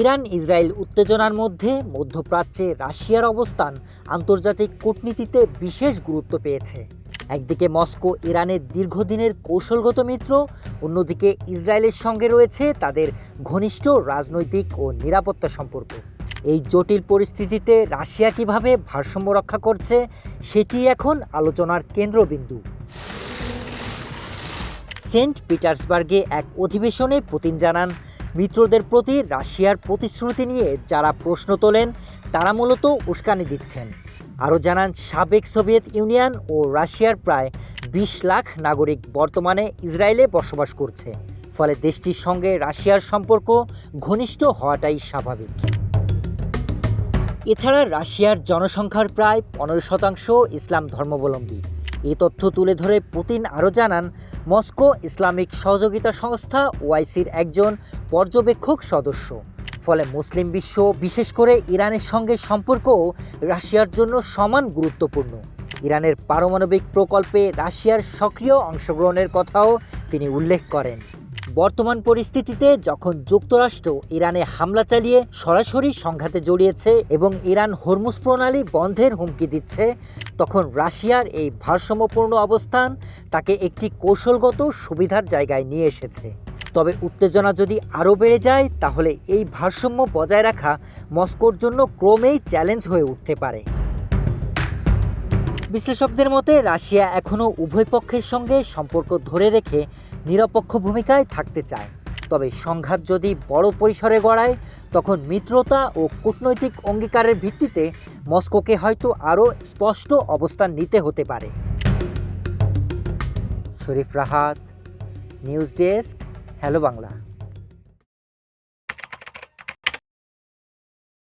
Iran, Israel উত্তেজনার মধ্যে মধ্যপ্রাচ্যে রাশিয়ার অবস্থান আন্তর্জাতিক কূটনীতিতে বিশেষ গুরুত্ব পেয়েছে। একদিকে মস্কো ইরানের দীর্ঘদিনের কৌশলগত মিত্র, অন্যদিকে ইসরায়েলের সঙ্গে রয়েছে তাদের ঘনিষ্ঠ রাজনৈতিক ও নিরাপত্তা সম্পর্ক। এই জটিল পরিস্থিতিতে রাশিয়া কীভাবে ভারসাম্য রক্ষা করছে, সেটি এখন আলোচনার কেন্দ্রবিন্দু। সেন্ট পিটার্সবার্গে এক অধিবেশনে পুতিন জানান মিত্রদের প্রতি রাশিয়ার প্রতিশ্রুতি নিয়ে যারা প্রশ্ন তোলেন, তারা মূলত উস্কানি দিচ্ছেন। আরও জানান, সাবেক সোভিয়েত ইউনিয়ন ও রাশিয়ার প্রায় বিশ লাখ নাগরিক বর্তমানে ইসরায়েলে বসবাস করছে। ফলে দেশটির সঙ্গে রাশিয়ার সম্পর্ক ঘনিষ্ঠ হওয়াটাই স্বাভাবিক। এছাড়া রাশিয়ার জনসংখ্যার প্রায় পনেরো শতাংশ ইসলাম ধর্মাবলম্বী। এই তথ্য তুলে ধরে পুতিন আরও জানান, মস্কো ইসলামিক সহযোগিতা সংস্থা ওআইসির একজন পর্যবেক্ষক সদস্য। ফলে মুসলিম বিশ্ব, বিশেষ করে ইরানের সঙ্গে সম্পর্ক রাশিয়ার জন্য সমান গুরুত্বপূর্ণ। ইরানের পারমাণবিক প্রকল্পে রাশিয়ার সক্রিয় অংশগ্রহণের কথাও তিনি উল্লেখ করেন। বর্তমান পরিস্থিতিতে যখন যুক্তরাষ্ট্র ইরানে হামলা চালিয়ে সরাসরি সংঘাতে জড়িয়েছে এবং ইরান হরমুজ প্রণালী বন্ধের হুমকি দিচ্ছে, তখন রাশিয়ার এই ভারসাম্যপূর্ণ অবস্থান তাকে একটি কৌশলগত সুবিধার জায়গায় নিয়ে এসেছে। তবে উত্তেজনা যদি আরও বেড়ে যায়, তাহলে এই ভারসাম্য বজায় রাখা মস্কোর জন্য ক্রমেই চ্যালেঞ্জ হয়ে উঠতে পারে। বিশ্লেষকদের মতে, রাশিয়া এখনও উভয় পক্ষের সঙ্গে সম্পর্ক ধরে রেখে নিরপেক্ষ ভূমিকায় থাকতে চায়। তবে সংঘাত যদি বড় পরিসরে গড়ায়, তখন মিত্রতা ও কূটনৈতিক অঙ্গীকারের ভিত্তিতে মস্কোকে হয়তো আরও স্পষ্ট অবস্থান নিতে হতে পারে। Sharif Rahat, news desk, hello Bangla.